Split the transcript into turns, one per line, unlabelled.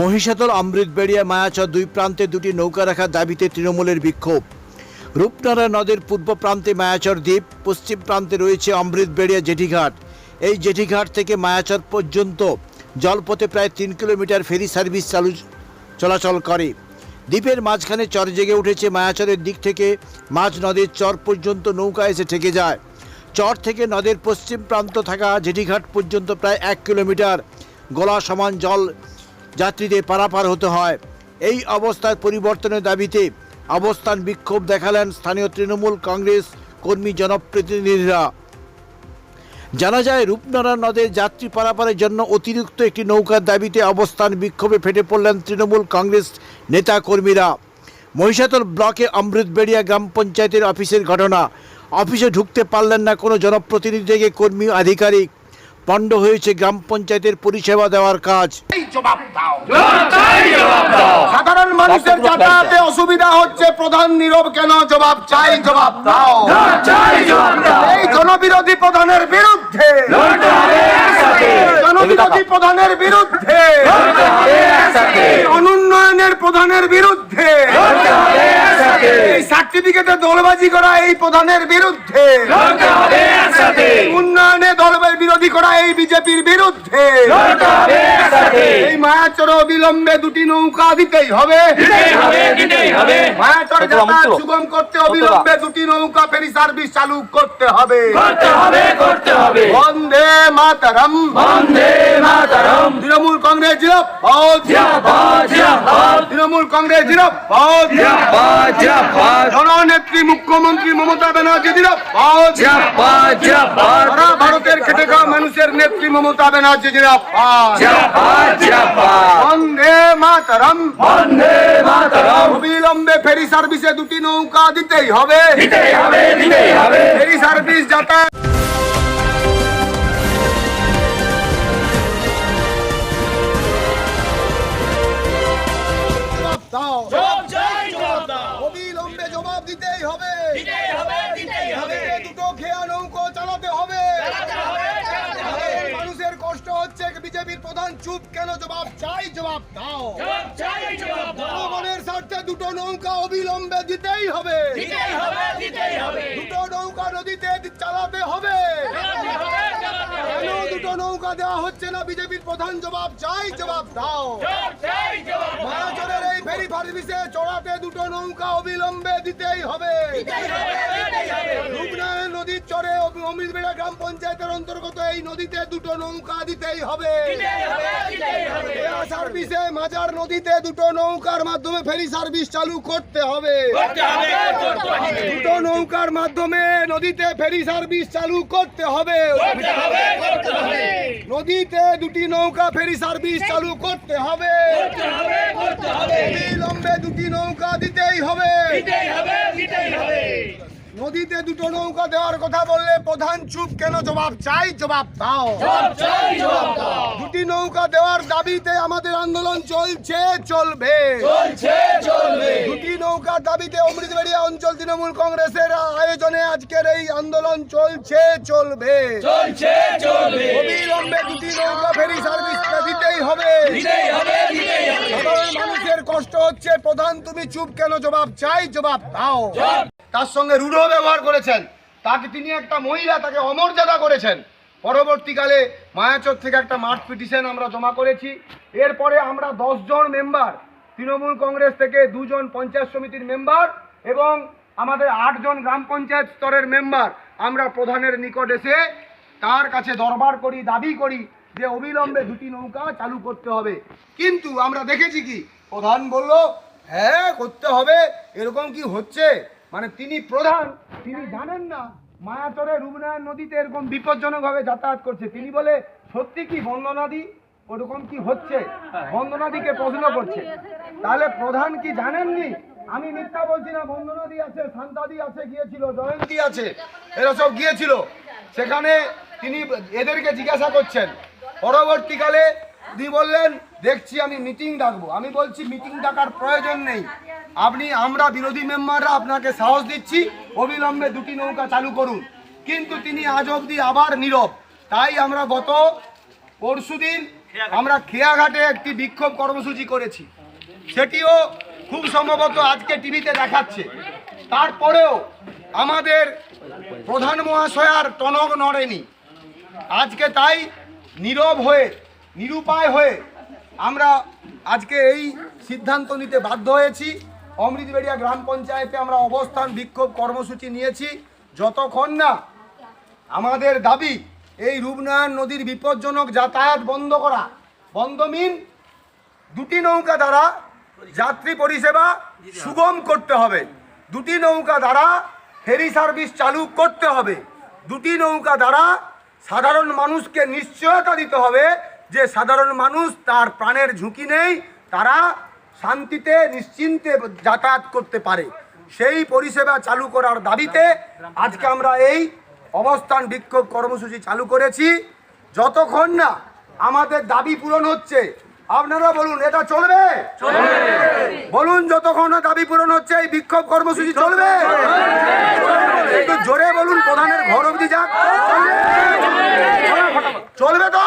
মহিষাদল অমৃতবেড়িয়া মায়াচর দুই প্রান্তে দুটি নৌকা রাখার দাবিতে তৃণমূলের বিক্ষোভ। রূপনারা নদের পূর্ব প্রান্তে মায়াচর দ্বীপ, পশ্চিম প্রান্তে রয়েছে অমৃতবেড়িয়া জেটিঘাট এই জেটিঘাট থেকে মায়াচর পর্যন্ত জলপথে প্রায় তিন কিলোমিটার ফেরি সার্ভিস চালু চলাচল করে। দ্বীপের মাঝখানে চর জেগে উঠেছে মায়াচরের দিক থেকে। মাঝ নদীর চর পর্যন্ত নৌকা এসে ঠেকে যায়। চর থেকে নদের পশ্চিম প্রান্ত থাকা জেটিঘাট পর্যন্ত প্রায় এক কিলোমিটার। গলা সমান জল যাত্রীদের পারাপার হতে হয়। এই অবস্থার পরিবর্তনের দাবিতে অবস্থান বিক্ষোভ দেখালেন স্থানীয় তৃণমূল কংগ্রেস কর্মী জনপ্রতিনিধিরা। জানা যায়, রূপনারায়ণ নদের যাত্রী পারাপারের জন্য অতিরিক্ত একটি নৌকার দাবিতে অবস্থান বিক্ষোভে ফেটে পড়লেন তৃণমূল কংগ্রেস নেতা কর্মীরা মহিষাদল ব্লকে অমৃতবেড়িয়া গ্রাম পঞ্চায়েতের অফিসের ঘটনা। অফিসে ঢুকতে পারলেন না কোনো জনপ্রতিনিধি থেকে কর্মী আধিকারিক। পণ্ড হয়েছে গ্রাম পঞ্চায়েতের পরিষেবা দেওয়ার কাজ।
এই সাধারণ মানুষের যাতায়াতে অসুবিধা হচ্ছে প্রধান নীরব কেন? জবাব চাই জবাব দাও। এই জনবিরোধী প্রধানের বিরুদ্ধে। জনবিরোধী প্রধানের বিরুদ্ধে। অনুন্নয়নের প্রধানের বিরুদ্ধে। সার্টিফিকেটে দলবাজি করা এই প্রধানের বিরুদ্ধে। উন্নয়নে দল বিরোধী করা এই বিজেপির বিরুদ্ধে। এই মায়াচর অবিলম্বে দুটি নৌকা দিতেই হবে। মায়াচর যাতায়াত সুগম করতে অবিলম্বে দুটি নৌকা ফেরি সার্ভিস চালু করতে হবে। বন্দে মাতারম। তৃণমূল কংগ্রেস জিরাবাদ তৃণমূল কংগ্রেস জিরাবাদ জননেত্রী মুখ্যমন্ত্রী মমতা ব্যানার্জি সারা ভারতের খেটে খাওয়া মানুষের নেত্রী মমতা ব্যানার্জি বন্দে মাতারম। অবিলম্বে ফেরি সার্ভিসে দুটি নৌকা দিতেই হবে। ফেরি সার্ভিস যাতায়াত বিজেপির প্রধান চুপ কেন জবাব চাই জবাব দাও। জনগণের স্বার্থে দুটো নৌকা অবিলম্বে দিতেই হবে। দুটো নৌকা নদীতে চালাতে হবে। নৌকা দেওয়া হচ্ছে না বিজেপির প্রধান জবাব চাই জবাব দাও। এই ফেরি সার্ভিসে চড়াতে দুটো নৌকা অবিলম্বে দিতেই হবে। রূপনারায়ণ নদীর চরে অমৃতবেড়া গ্রাম পঞ্চায়েতের অন্তর্গত এই নদীতে দুটো নৌকা দিতেই হবে। সার্ভিসে মাজার নদীতে দুটো নৌকার মাধ্যমে ফেরি সার্ভিস চালু করতে হবে। দুটো নৌকার মাধ্যমে নদীতে ফেরি সার্ভিস চালু করতে হবে। নদীতে দুটি নৌকা ফেরি সার্ভিস চালু করতে হবে। অবিলম্বে দুটি নৌকা দিতেই হবে। নদীতে দুটো নৌকা দেওয়ার কথা বললে প্রধান চুপ কেন? জবাব চাই জবাব দাও। দুটি নৌকা দেওয়ার দাবিতে আমাদের আন্দোলন চলছে চলবে। দুটি নৌকার দাবিতে অমৃতবেড়িয়া অঞ্চল তৃণমূল কংগ্রেসের আয়োজনে আজকের এই আন্দোলন চলছে চলবে। অবিলম্বে দুটি নৌকা ফেরি সার্ভিস দিতেই হবে। সাধারণ মানুষের কষ্ট হচ্ছে। প্রধান তুমি চুপ কেন? জবাব চাই জবাব দাও। তার সঙ্গে রূঢ় ব্যবহার করেছেন। তাকে তিনি একটা মহিলা তাকে অমর্যাদা করেছেন। পরবর্তীকালে মায়াচর থেকে একটা মার্চ পিটিশন আমরা জমা করেছি। এরপরে আমরা জন মেম্বার, তৃণমূল কংগ্রেস থেকে দুজন পঞ্চায়েত সমিতির মেম্বার এবং আমাদের আটজন গ্রাম পঞ্চায়েত স্তরের মেম্বার আমরা প্রধানের নিকট এসে তার কাছে দরবার করি, দাবি করি যে অবিলম্বে দুটি নৌকা চালু করতে হবে। কিন্তু আমরা দেখেছি কি, প্রধান বলল হ্যাঁ করতে হবে। এরকম কি হচ্ছে? মানে তিনি প্রধান, তিনি জানেন না মায়াচরে রূপনারায়ণ নদীতে এরকম বিপজ্জনকভাবে যাতায়াত করছে। তিনি বলে, সত্যি কি বন্দনাদি? ওরকম কি হচ্ছে? বন্দনাদিকে প্রশ্ন করছে। তাহলে প্রধান কি জানেননি? আমি মিথ্যা বলছি না, বন্দনাদি আছে, শান্তাদি আছে, গিয়েছিল, জয়ন্তী আছে, এরা সব গিয়েছিল। সেখানে তিনি এদেরকে জিজ্ঞাসা করছেন। পরবর্তীকালে তিনি বললেন, দেখছি আমি মিটিং ডাকবো। আমি বলছি, মিটিং ডাকার প্রয়োজন নেই। আপনি, আমরা বিরোধী মেম্বাররা আপনাকে সাহস দিচ্ছি, অবিলম্বে দুটি নৌকা চালু করুন। কিন্তু তিনি আজ অবধি আবার নীরব। তাই আমরা গত পরশুদিন আমরা খেয়াঘাটে একটি বিক্ষোভ কর্মসূচি করেছি। সেটিও খুব সম্ভবত আজকে টিভিতে দেখাচ্ছে। তারপরেও আমাদের প্রধান মহাশয়ার টনক নড়েনি। আজকে তাই নীরব হয়ে, নিরুপায় হয়ে আমরা আজকে এই সিদ্ধান্ত নিতে বাধ্য হয়েছি। অমৃতবেড়িয়া গ্রাম পঞ্চায়েতে আমরা অবস্থান বিক্ষোভ কর্মসূচি নিয়েছি। যতক্ষণ না আমাদের দাবি, এই রূপনারায়ণ নদীর বিপজ্জনক যাতায়াত বন্ধ করা, বন্ধ মিন দুটি নৌকা দ্বারা যাত্রী পরিষেবা সুগম করতে হবে। দুটি নৌকা দ্বারা ফেরি সার্ভিস চালু করতে হবে। দুটি নৌকা দ্বারা সাধারণ মানুষকে নিশ্চয়তা দিতে হবে যে সাধারণ মানুষ তার প্রাণের ঝুঁকি নেই, তারা শান্তিতে, নিশ্চিন্তে যাতায়াত করতে পারে। সেই পরিষেবা চালু করার দাবিতে আজকে আমরা এই অবস্থান বিক্ষোভ কর্মসূচি চালু করেছি। যতক্ষণ না আমাদের দাবি পূরণ হচ্ছে, আপনারা বলুন, এটা চলবে? বলুন, যতক্ষণ না দাবি পূরণ হচ্ছে, এই বিক্ষোভ কর্মসূচি চলবে? একটু জোরে বলুন, প্রধানের ঘর অবধি যাক। চলবে তো?